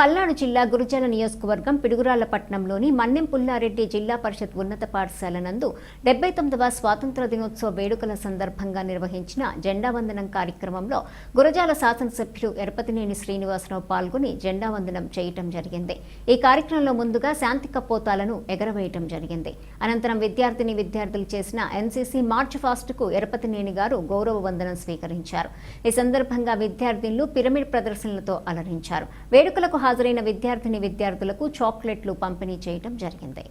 పల్నాడు జిల్లా గురుజన నియోజకవర్గం పిడుగురాళ్ళపట్నంలోని మన్నెం పుల్లారెడ్డి జిల్లా పరిషత్ ఉన్నత పాఠశాల నందు డెబ్బై తొమ్మిదవ స్వాతంత్ర దినోత్సవ వేడుకల సందర్భంగా నిర్వహించిన జెండా వందనం కార్యక్రమంలో గురజాల శాసనసభ్యులు ఎరపతినేని శ్రీనివాసరావు పాల్గొని జెండా వందనం చేయటం జరిగింది. ఈ కార్యక్రమంలో ముందుగా శాంతి కపోతాలను ఎగరవేయటం జరిగింది. అనంతరం విద్యార్థిని విద్యార్థులు చేసిన ఎన్సీసీ మార్చ్ ఫాస్ట్కు ఎరపతినేని గారు గౌరవ వందనం స్వీకరించారు. ఈ సందర్భంగా విద్యార్థినులు పిరమిడ్ ప్రదర్శనలతో అలరించారు. వేడుకలకు హాజరైన విద్యార్థిని విద్యార్థులకు చాక్లెట్లు పంపిణీ చేయడం జరిగింది.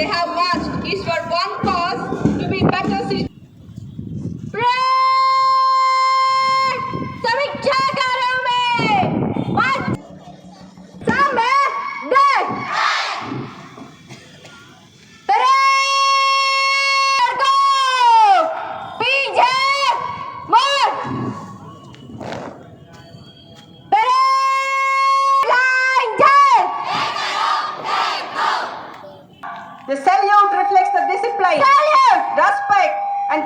They have marched is for one cause to be better citizens.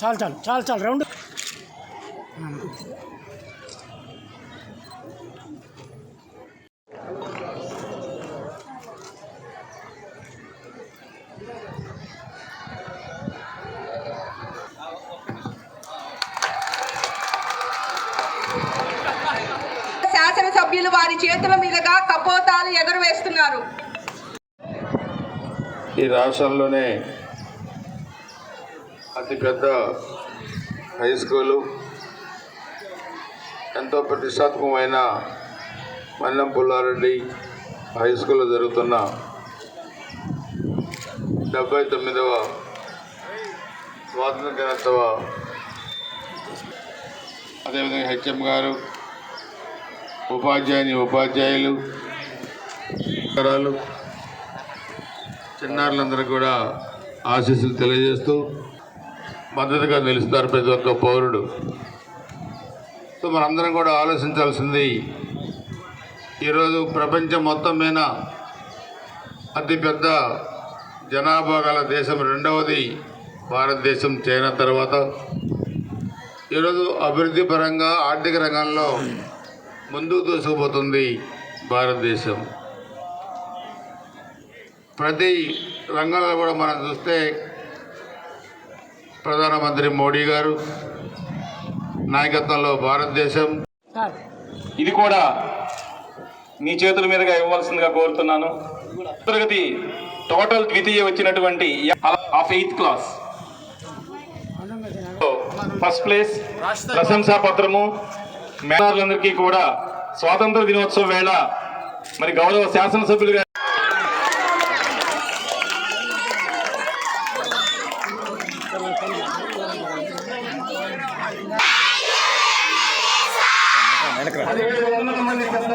చాలు చాలు చాలు చాలు రౌండ్. శాసనసభ్యులు వారి చేతుల మీదుగా కపోతాలు ఎగురవేస్తున్నారు. ఈ రాష్ట్రంలోనే అతిపెద్ద హై స్కూలు ఎంతో ప్రతిష్టాత్మకమైన మన్నం పుల్లారెడ్డి హై స్కూల్లో జరుగుతున్న డెబ్బై తొమ్మిదవ స్వాతంత్ర దినోత్సవ అదేవిధంగా హెచ్ఎం గారు ఉపాధ్యాయుని ఉపాధ్యాయులు చిన్నారులందరూ కూడా ఆశీస్సులు తెలియజేస్తూ మద్దతుగా నిలుస్తారు ప్రతి ఒక్క పౌరుడు. సో మనందరం కూడా ఆలోచించాల్సింది ఈరోజు ప్రపంచం మొత్తం మీద అతిపెద్ద జనాభా గల దేశం రెండవది భారతదేశం చైనా తర్వాత. ఈరోజు అభివృద్ధి పరంగా ఆర్థిక రంగంలో ముందుకు దూసుకుపోతుంది భారతదేశం. ప్రతి రంగంలో కూడా మనం చూస్తే ప్రధానమంత్రి మోడీ గారు నాయకత్వంలో భారతదేశం. ఇది కూడా మీ చేతుల మీదుగా ఇవ్వవలసిందిగా కోరుతున్నాను. తరగతి టోటల్ ద్వితీయ వచ్చినటువంటి of eighth class. First place ప్రశంసా పత్రము. మేధావులందరికీ కూడా స్వాతంత్ర దినోత్సవం వేళ మరి గౌరవ శాసనసభ్యులుగా అదేవిధంగా ఉన్నత మంది పెద్ద